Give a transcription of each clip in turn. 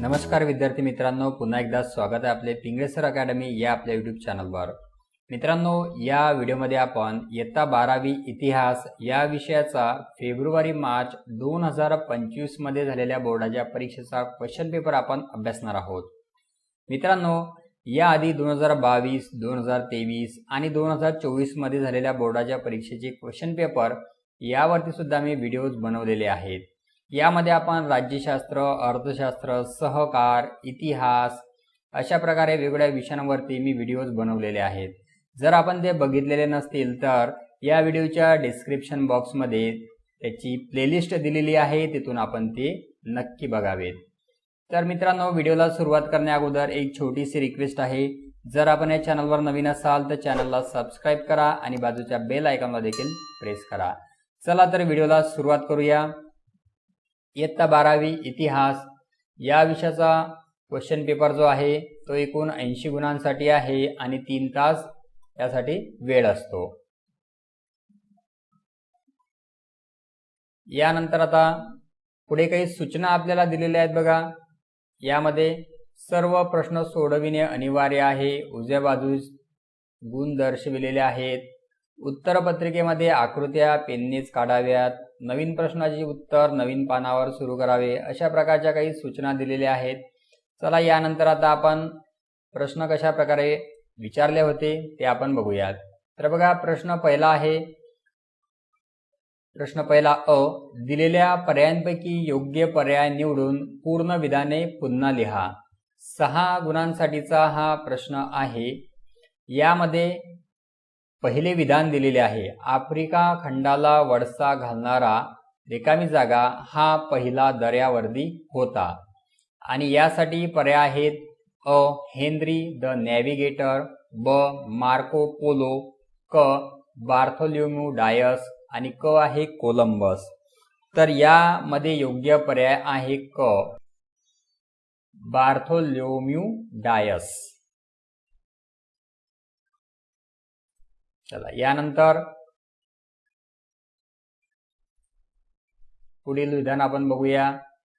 नमस्कार विद्यार्थी मित्रांनो पुन्हा एकदा स्वागत आहे आपले पिंगळेसर अकॅडमी या आपल्या यूट्यूब चॅनलवर मित्रांनो या व्हिडिओमध्ये आपण इयत्ता बारावी इतिहास या विषयाचा फेब्रुवारी मार्च दोन हजार पंचवीसमध्ये झालेल्या बोर्डाच्या परीक्षेचा क्वेश्चन पेपर आपण अभ्यासणार आहोत. मित्रांनो याआधी दोन हजार बावीस दोन हजार तेवीस आणि दोन हजार चोवीसमध्ये झालेल्या बोर्डाच्या परीक्षेचे क्वेश्चन पेपर यावरती सुद्धा मी व्हिडिओज बनवलेले आहेत. यामध्ये आपण राज्यशास्त्र अर्थशास्त्र सहकार इतिहास अशा प्रकारे वेगवेगळ्या विषयांवरती मी व्हिडिओज बनवलेले आहेत. जर आपण ते बघितलेले नसतील तर या व्हिडिओच्या डिस्क्रिप्शन बॉक्समध्ये त्याची प्लेलिस्ट दिलेली आहे तिथून आपण ते नक्की बघावेत. तर मित्रांनो व्हिडिओला सुरुवात करण्या अगोदर एक छोटीशी रिक्वेस्ट आहे. जर आपण या चॅनलवर नवीन असाल तर चॅनलला सबस्क्राईब करा आणि बाजूच्या बेल आयकॉनला देखील प्रेस करा. चला तर व्हिडिओला सुरुवात करूया. इयत्ता बारावी इतिहास. या विषयाचा क्वेश्चन पेपर जो आहे तो एकूण ऐंशी गुणांसाठी आहे आणि तीन तास त्यासाठी वेळ असतो. यानंतर आता पुढे काही सूचना आपल्याला दिलेल्या आहेत बघा. यामध्ये सर्व प्रश्न सोडविणे अनिवार्य आहे. उजव्या बाजूस गुण दर्शविलेले आहेत. उत्तरपत्रिकेमध्ये आकृत्या पेननेच काढाव्यात. नवीन प्रश्नाचे उत्तर नवीन पानावर सुरू करावे अशा प्रकारच्या काही सूचना दिलेल्या आहेत. चला यानंतर आता आपण प्रश्न कशा प्रकारे विचारले होते ते आपण बघूयात. तर बघा प्रश्न पहिला आहे. प्रश्न पहिला अ दिलेल्या पर्यायांपैकी योग्य पर्याय निवडून पूर्ण विधाने पुन्हा लिहा. सहा गुणांसाठीचा हा प्रश्न आहे. यामध्ये पहिले विधान दिलेले आहे. आफ्रिका खंडाला वळसा घालणारा रिकामी जागा हा पहिला दर्यावर्दी होता. आणि यासाठी पर्याय आहेत अ. हेनरी द नॅव्हिगेटर ब. मार्को पोलो क. बार्थोल्युम्यू डायस आणि क आहे कोलंबस. तर यामध्ये योग्य पर्याय आहे क. Bartholomew Dias. चला यानंतर पुढील विधान आपण बघूया.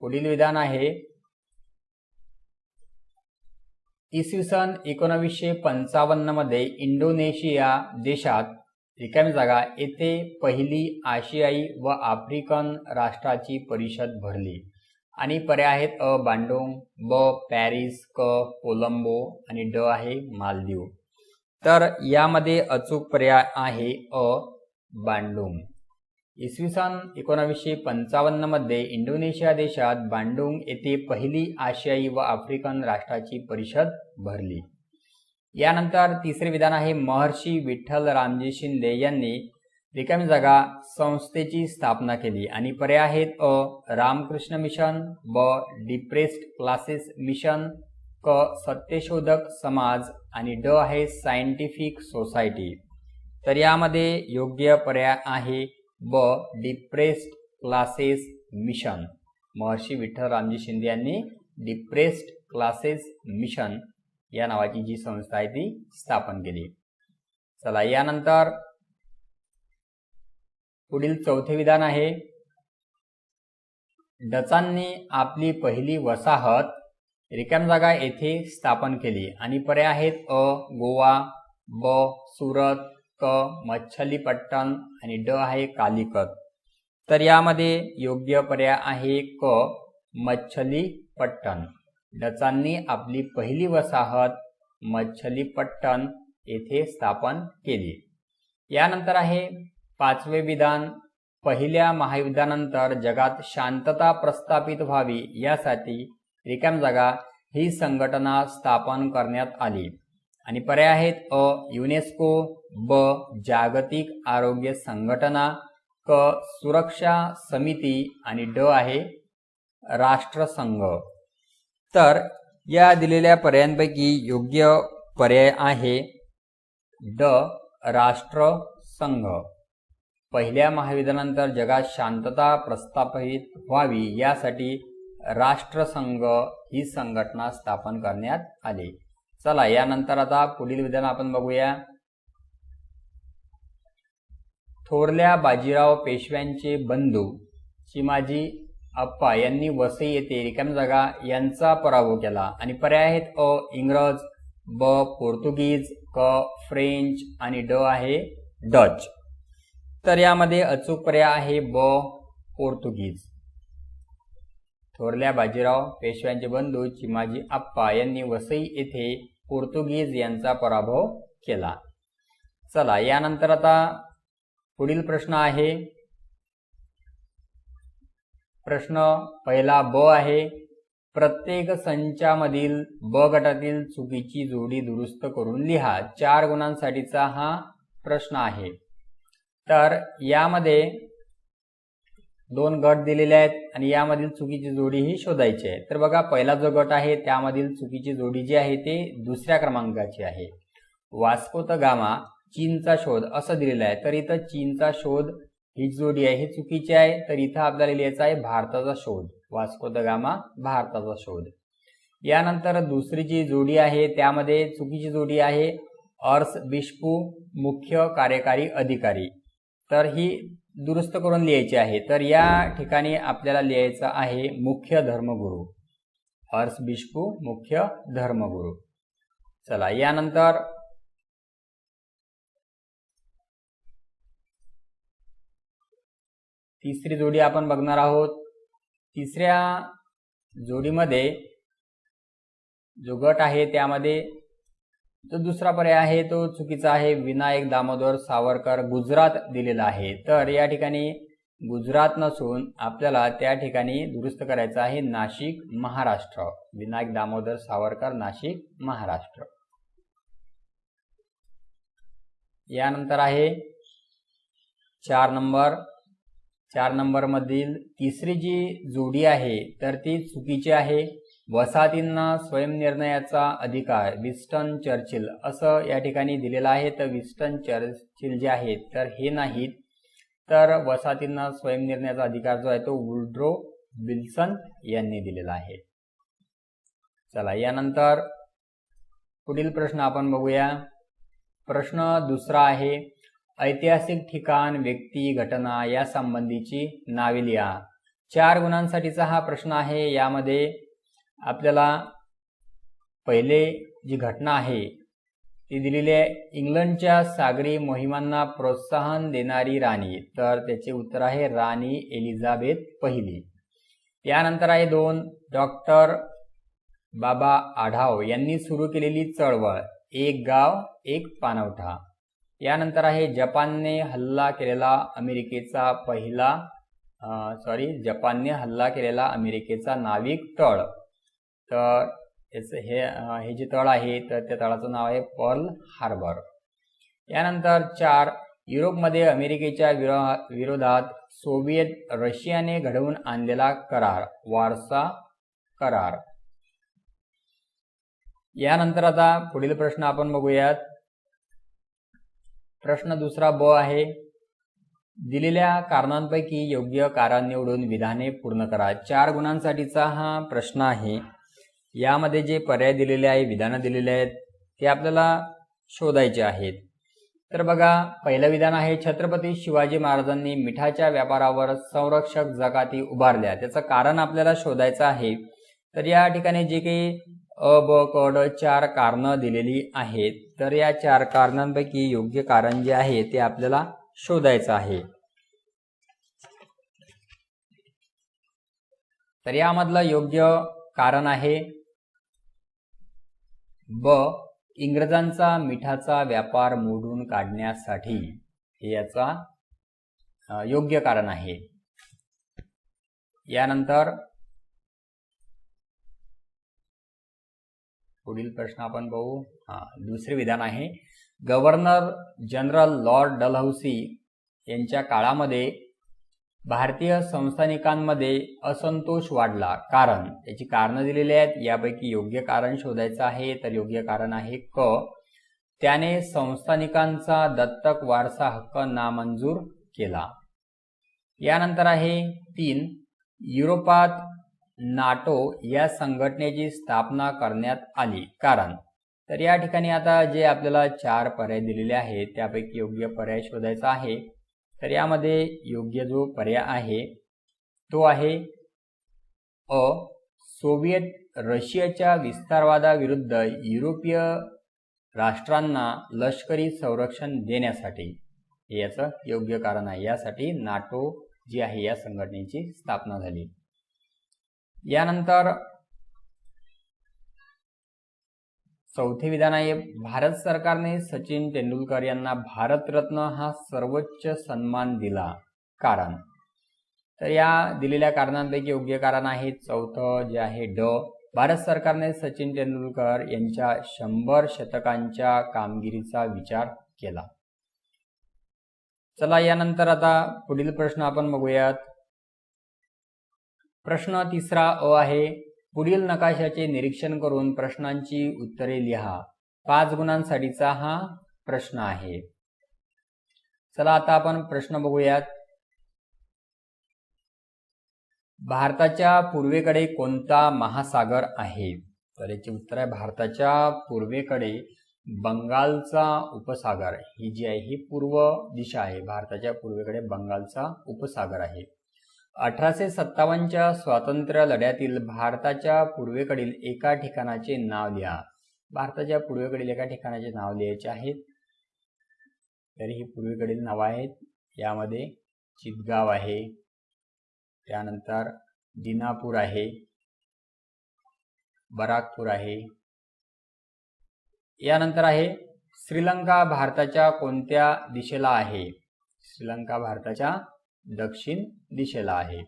पुढील विधान आहे इसवी सन एकोणावीसशे पंचावन्नमध्ये इंडोनेशिया देशात रिकामी जागा येथे पहिली आशियाई व आफ्रिकन राष्ट्राची परिषद भरली. आणि पर्याय आहेत अ बांडोंग ब पॅरिस क कोलंबो आणि ड आहे मालदीव. तर यामध्ये अचूक पर्याय आहे अ बांडुंग. इसवी सन एकोणावीसशे पंचावन्नमध्ये इंडोनेशिया देशात बांडुंग येथे पहिली आशियाई व आफ्रिकन राष्ट्राची परिषद भरली. यानंतर तिसरे विधान आहे महर्षी विठ्ठल रामजी शिंदे यांनी रिकामी जागा संस्थेची स्थापना केली. आणि पर्याय आहेत अ रामकृष्ण मिशन ब डिप्रेस्ड क्लासेस मिशन क सत्यशोधक समाज आणि ड आहे सायंटिफिक सोसायटी तर यामध्ये योग्य पर्याय आहे ब depressed classes mission Maharshi Vitthal Ramji Shinde यांनी डिप्रेस्ड क्लासेस मिशन या नावाची जी संस्था आहे ती स्थापन केली. चला यानंतर पुढील चौथे विधान आहे. डचांनी आपली पहिली वसाहत रिकाम जागा येथे स्थापन केली. आणि पर्याय आहेत अ गोवा ब सुरत क मच्छलीपट्टण आणि ड आहे कालिकत. तर यामध्ये योग्य पर्याय आहे क मच्छलीपट्टण. डचांनी आपली पहिली वसाहत मच्छलीपट्टण येथे स्थापन केली. यानंतर आहे पाचवे विधान. पहिल्या महायुद्धानंतर जगात शांतता प्रस्थापित व्हावी यासाठी रिकाम जागा ही संघटना स्थापन करण्यात आली. आणि पर्याय आहेत अ युनेस्को ब जागतिक आरोग्य संघटना क सुरक्षा समिती आणि ड आहे राष्ट्रसंघ. तर या दिलेल्या पर्यायांपैकी योग्य पर्याय आहे ड राष्ट्रसंघ. पहिल्या महायुद्धानंतर जगात शांतता प्रस्थापित व्हावी यासाठी राष्ट्रसंघ ही संघटना स्थापन करण्यात आली. चला यानंतर आता पुढील विधान आपण बघूया. थोरल्या बाजीराव पेशव्यांचे बंधू चिमाजी अप्पा यांनी वसई येथे रिकाम जागा यांचा पराभव केला. आणि पर्याय आहेत अ इंग्रज ब पोर्तुगीज क फ्रेंच आणि ड आहे डच. तर यामध्ये अचूक पर्याय आहे ब पोर्तुगीज. थोरल्या बाजीराव पेशव्यांचे बंधू चिमाजी आप्पा यांनी वसई येथे पोर्तुगीज यांचा पराभव केला. चला यानंतर आता पुढील प्रश्न आहे. प्रश्न पहिला ब आहे. प्रत्येक संचामधील ब गटातील चुकीची जोडी दुरुस्त करून लिहा. चार गुणांसाठीचा हा प्रश्न आहे. तर यामध्ये दोन गट दिलेले आहेत आणि यामधील चुकीची जोडी ही शोधायची आहे. तर बघा पहिला जो गट आहे त्यामधील चुकीची जोडी जी आहे ते दुसऱ्या क्रमांकाची आहे. वास्को द गामा चीनचा शोध असं दिलेला आहे. तर इथं चीनचा शोध ही जोडी आहे ही चुकीची आहे. तर इथं आपल्याला लिहायचं आहे भारताचा शोध. वास्को द गामा भारताचा शोध. यानंतर दुसरी जी जोडी आहे त्यामध्ये चुकीची जोडी आहे अर्स बिष्पू मुख्य कार्यकारी अधिकारी. तर ही दुरुस्त करून लिहायची आहे. तर या ठिकाणी आपल्याला लिहायचं आहे मुख्य धर्मगुरू. हर्ष बिष्पू मुख्य धर्मगुरू. चला यानंतर तिसरी जोडी आपण बघणार आहोत. तिसऱ्या जोडीमध्ये जो गट आहे त्यामध्ये तर दुसरा पर्याय आहे तो चुकीचा आहे. विनायक दामोदर सावरकर गुजरात दिलेला आहे. तर या ठिकाणी गुजरात नसून आपल्याला त्या ठिकाणी दुरुस्त करायचं आहे नाशिक महाराष्ट्र. विनायक दामोदर सावरकर नाशिक महाराष्ट्र. यानंतर आहे चार नंबर. चार नंबरमधील तिसरी जी जोडी आहे तर ती चुकीची आहे. वसाहतींना स्वयंनिर्णयाचा अधिकार विस्टन चर्चिल असं या ठिकाणी दिलेलं आहे. तर विस्टन चर्चिल जे आहेत तर हे नाहीत. तर वसाहतींना स्वयंनिर्णयाचा अधिकार जो आहे तो वुल्ड्रो विल्सन यांनी दिलेला आहे. चला यानंतर पुढील प्रश्न आपण बघूया. प्रश्न दुसरा आहे ऐतिहासिक ठिकाण व्यक्ती घटना या संबंधीची नावे लिहा चार गुणांसाठीचा हा प्रश्न आहे. यामध्ये आपल्याला पहिले जी घटना आहे ती दिलेली आहे इंग्लंडच्या सागरी मोहिमांना प्रोत्साहन देणारी राणी. तर त्याचे उत्तर आहे राणी एलिझाबेथ पहिली. यानंतर आहे दोन डॉक्टर बाबा आढाव यांनी सुरू केलेली चळवळ एक गाव एक पानवठा. यानंतर आहे जपानने हल्ला केलेला अमेरिकेचा पहिला सॉरी जपानने हल्ला केलेला अमेरिकेचा नाविक तळ. तर याचं हे हे जे तळ आहे तर त्या तळाचं नाव आहे पर्ल हार्बर. यानंतर चार युरोपमध्ये अमेरिकेच्या विरो विरोधात सोव्हिएत रशियाने घडवून आणलेला करार वारसा करार. यानंतर आता पुढील प्रश्न आपण बघूयात. प्रश्न दुसरा ब आहे. दिलेल्या कारणांपैकी योग्य कारण निवडून विधाने पूर्ण करा. चार गुणांसाठीचा हा प्रश्न आहे. यामध्ये जे पर्याय दिलेले आहे विधानं दिलेले आहेत ते आपल्याला शोधायचे आहेत. तर बघा पहिलं विधान आहे छत्रपती शिवाजी महाराजांनी मिठाच्या व्यापारावर संरक्षक जगाती उभारल्या. त्याचं कारण आपल्याला शोधायचं आहे. तर या ठिकाणी जे काही अ ब कड चार कारणं दिलेली आहेत. तर या चार कारणांपैकी योग्य कारण जे आहे ते आपल्याला शोधायचं आहे. तर यामधलं योग्य कारण आहे ब इंग्रजांचा मिठाचा व्यापार मोडून काढण्यासाठी. हे याचा योग्य कारण आहे. यानंतर पुढील प्रश्न आपण बघू हा दुसरे विधान आहे. गव्हर्नर जनरल लॉर्ड डलहौसी यांच्या काळामध्ये भारतीय संस्थानिकांमध्ये असंतोष वाढला. कारण याची कारणं दिलेली आहेत. यापैकी योग्य कारण शोधायचं आहे तर योग्य कारण आहे क. त्याने संस्थानिकांचा दत्तक वारसा हक्क नामंजूर केला. यानंतर आहे तीन. युरोपात नाटो या संघटनेची स्थापना करण्यात आली. कारण तर या ठिकाणी आता जे आपल्याला चार पर्याय दिलेले आहेत त्यापैकी योग्य पर्याय शोधायचा आहे. तर यामध्ये योग्य जो पर्याय आहे तो आहे अ सोव्हिएत रशियाच्या विस्तारवादाविरुद्ध युरोपीय राष्ट्रांना लष्करी संरक्षण देण्यासाठी. हे याचं योग्य कारण आहे. यासाठी नाटो जी आहे या संघटनेची स्थापना झाली. यानंतर चौथे विधान आहे. भारत सरकारने सचिन तेंडुलकर यांना भारतरत्न हा सर्वोच्च सन्मान दिला. कारण? तर या दिलेल्या कारणांपैकी योग्य कारण आहे चौथं जे आहे ड. भारत सरकारने सचिन तेंडुलकर यांच्या शंभर शतकांच्या कामगिरीचा विचार केला. चला यानंतर आता पुढील प्रश्न आपण बघूयात. प्रश्न तिसरा अ आहे पुढील नकाशाचे निरीक्षण करून प्रश्नांची उत्तरे लिहा. पाच गुणांसाठीचा हा प्रश्न आहे. चला आता आपण प्रश्न बघूयात. भारताच्या पूर्वेकडे कोणता महासागर आहे? तर याचे उत्तर आहे भारताच्या पूर्वेकडे बंगालचा उपसागर. ही जी आहे ही पूर्व दिशा आहे. भारताच्या पूर्वेकडे बंगालचा उपसागर आहे. अठराशे सत्तावन्नच्या स्वातंत्र्य लढ्यातील भारताच्या पूर्वेकडील एका ठिकाणाचे नाव लिहा. भारताच्या पूर्वेकडील एका ठिकाणाचे नाव लिहायचे आहेत तर ही पूर्वेकडील नावं आहेत. यामध्ये चितगाव आहे. त्यानंतर दिनापूर आहे. बराकपूर आहे. यानंतर आहे श्रीलंका भारताच्या कोणत्या दिशेला आहे? श्रीलंका भारताच्या दक्षिण दिशेला आहे.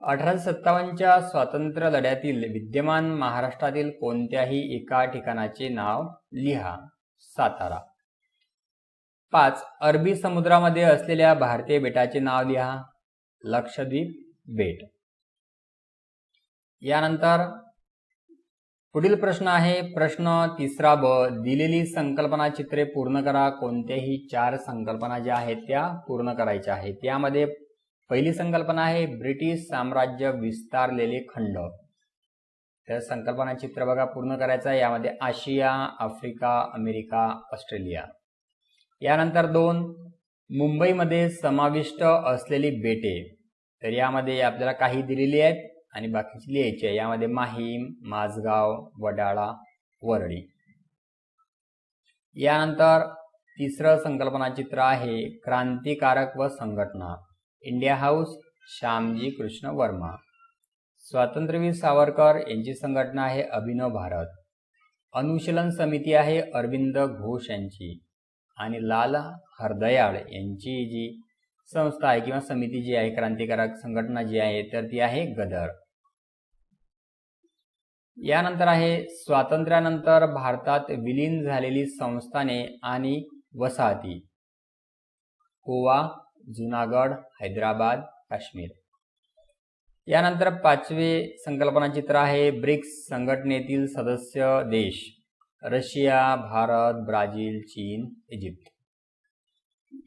अठराशे सत्तावन्नच्या स्वातंत्र्य लढ्यातील विद्यमान महाराष्ट्रातील कोणत्याही एका ठिकाणाचे नाव लिहा. सातारा. पाच. अरबी समुद्रामध्ये असलेल्या भारतीय बेटाचे नाव लिहा. लक्षद्वीप बेट. यानंतर पुढील प्रश्न आहे प्रश्न तिसरा ब दिलेली संकल्पना चित्रे पूर्ण करा कोणत्याही चार संकल्पना ज्या आहेत त्या पूर्ण करायच्या आहेत. त्यामध्ये पहिली संकल्पना आहे ब्रिटिश साम्राज्य विस्तारलेले खंड. तर संकल्पना चित्र बघा पूर्ण करायचं आहे. यामध्ये आशिया आफ्रिका अमेरिका ऑस्ट्रेलिया. यानंतर दोन मुंबईमध्ये समाविष्ट असलेली बेटे. तर यामध्ये आपल्याला काही दिलेली आहेत. आणि बाकीची लिहायची आहे. यामध्ये माहीम माझगाव वडाळा वरळी. यानंतर तिसरं संकल्पना चित्र आहे क्रांतिकारक व संघटना. India house Shyamji Krishna Varma. स्वातंत्र्यवीर सावरकर यांची संघटना आहे अभिनव भारत. अनुशीलन समिती आहे अरविंद घोष यांची. आणि लाल हरदयाळ यांची जी संस्था आहे किंवा समिती जी आहे क्रांतिकारक संघटना जी आहे तर ती आहे गदर. यानंतर आहे स्वातंत्र्यानंतर भारतात विलीन झालेली संस्थाने आणि वसाहती. गोवा जुनागड हैदराबाद काश्मीर. यानंतर पाचवे संकल्पना चित्र आहे ब्रिक्स संघटनेतील सदस्य देश रशिया भारत ब्राझील चीन इजिप्त.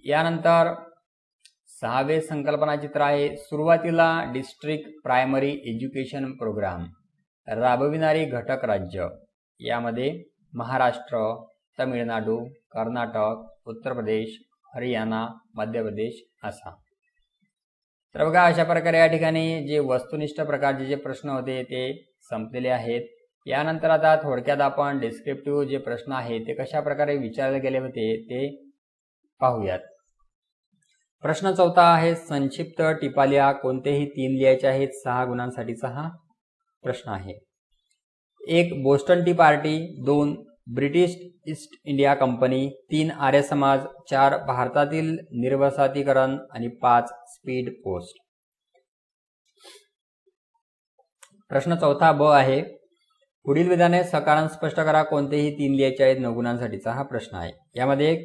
यानंतर सहावे संकल्पना चित्र आहे सुरुवातीला डिस्ट्रिक्ट प्रायमरी एज्युकेशन प्रोग्राम. राबविणारी घटक राज्य. यामध्ये महाराष्ट्र तमिळनाडू कर्नाटक उत्तर प्रदेश हरियाणा मध्य प्रदेश आसाम. तर बघा अशा प्रकारे या ठिकाणी जे वस्तुनिष्ठ प्रकारचे जे प्रश्न होते ते संपलेले आहेत. यानंतर आता थोडक्यात आपण डिस्क्रिप्टिव्ह जे प्रश्न आहेत ते कशा प्रकारे विचारले गेले होते ते पाहूयात. प्रश्न चौथा आहे संक्षिप्त टिपालिया कोणतेही तीन लिहायचे आहेत? सहा गुणांसाठी सहा प्रश्न आहे. एक बोस्टन टी पार्टी दोन ब्रिटिश ईस्ट इंडिया कंपनी तीन आर्य समाज चार भारतातील निर्वसातीकरण आणि पाच स्पीड पोस्ट. प्रश्न चौथा ब आहे. पुढील विधाने सकारण स्पष्ट करा कोणतेही तीन लिहायचे आहेत हा प्रश्न आहे. यामध्ये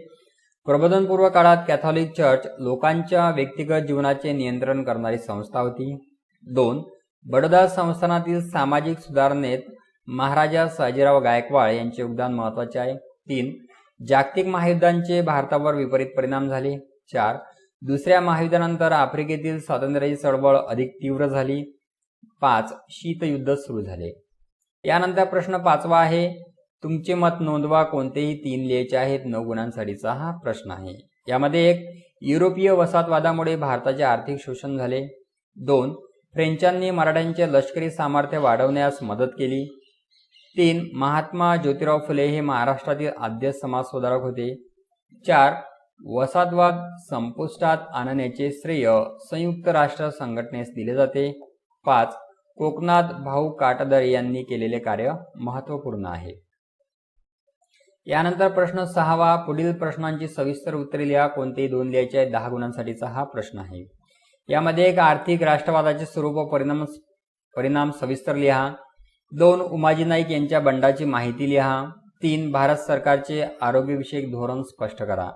प्रबोधनपूर्व काळात कॅथॉलिक चर्च लोकांच्या व्यक्तिगत जीवनाचे नियंत्रण करणारी संस्था होती. दोन बडोदा संस्थानातील सामाजिक सुधारणेत महाराजा सयाजीराव गायकवाड यांचे योगदान महत्त्वाचे आहे. तीन जागतिक महायुद्धांचे भारतावर विपरीत परिणाम झाले. चार दुसऱ्या महायुद्धानंतर आफ्रिकेतील स्वातंत्र्याची चळवळ अधिक तीव्र झाली. पाच शीतयुद्ध सुरू झाले. यानंतर प्रश्न पाचवा आहे. तुमचे मत नोंदवा कोणतेही तीन लिहायचे आहेत नऊ गुणांसाठीचा हा प्रश्न आहे. यामध्ये एक युरोपीय वसाहतवादामुळे भारताचे आर्थिक शोषण झाले. दोन फ्रेंचांनी मराठ्यांचे लष्करी सामर्थ्य वाढवण्यास मदत केली. तीन महात्मा ज्योतिराव फुले हे महाराष्ट्रातील आद्य समाजसुधारक होते. चार वसाहतवाद संपुष्टात आणण्याचे श्रेय संयुक्त राष्ट्र संघटनेस दिले जाते. पाच कोकणात भाऊ काटदर यांनी केलेले कार्य महत्त्वपूर्ण आहे. यानंतर प्रश्न सहावा पुढील प्रश्नांची सविस्तर उत्तरे लिहा. कोणतेही दोन लिहायचे आहेत दहा गुणांसाठीचा हा प्रश्न आहे. यामध्ये एक आर्थिक राष्ट्रवादाचे स्वरूप व परिणाम परिणाम सविस्तर लिहा. दोन उमाजी नाईक यांच्या बंडाची माहिती लिहा. तीन भारत सरकारचे आरोग्यविषयक धोरण स्पष्ट करा.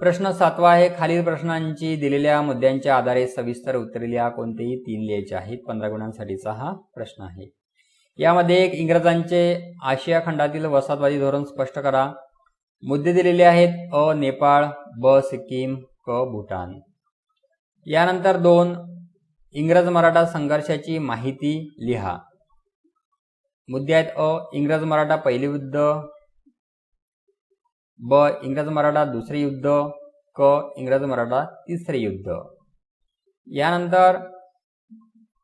प्रश्न सातवा आहे खालील प्रश्नांची दिलेल्या मुद्द्यांच्या आधारे सविस्तर उत्तरे लिहा. कोणतेही तीन लिहायचे आहेत पंधरा गुणांसाठीचा हा प्रश्न आहे. यामध्ये एक इंग्रजांचे आशिया खंडातील वसाहतवादी धोरण स्पष्ट करा. मुद्दे दिलेले आहेत अ नेपाळ ब सिक्कीम क भूटान. यानंतर दोन इंग्रज मराठा संघर्षाची माहिती लिहा. मुद्दे आहेत अ इंग्रज मराठा पहिले युद्ध ब इंग्रज मराठा दुसरे युद्ध क इंग्रज मराठा तिसरे युद्ध. यानंतर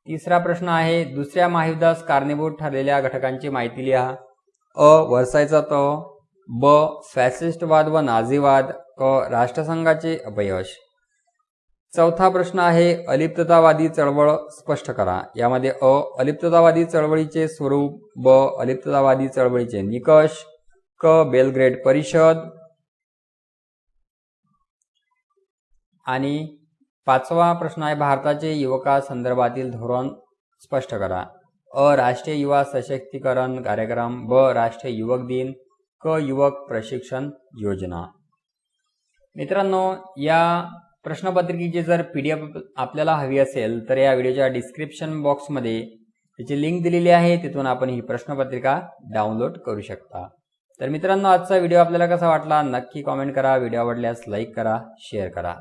तिसरा प्रश्न आहे दुसऱ्या महायुद्धास कारणीभूत ठरलेल्या घटकांची माहिती लिहा. अ वर्सायचा त ब फॅसिस्टवाद व नाझीवाद क राष्ट्रसंघाचे अपयश. चौथा प्रश्न आहे अलिप्ततावादी चळवळ स्पष्ट करा. यामध्ये अ अलिप्ततावादी चळवळीचे स्वरूप ब अलिप्ततावादी चळवळीचे निकष क बेलग्रेड परिषद आणि पाचवा प्रश्न आहे भारताचे युवका संदर्भातील धोरण स्पष्ट करा. अ राष्ट्रीय युवा सशक्तीकरण कार्यक्रम ब राष्ट्रीय युवक दिन क युवक प्रशिक्षण योजना. मित्रांनो या प्रश्नपत्रिकेची जर पी डी एफ आपल्याला हवी असेल तर या व्हिडिओच्या डिस्क्रिप्शन बॉक्समध्ये त्याची लिंक दिलेली आहे. तिथून आपण ही प्रश्नपत्रिका डाउनलोड करू शकता. तर मित्रांनो आजचा व्हिडिओ आपल्याला कसा वाटला? नक्की कॉमेंट करा. व्हिडिओ आवडल्यास लाईक करा शेअर करा.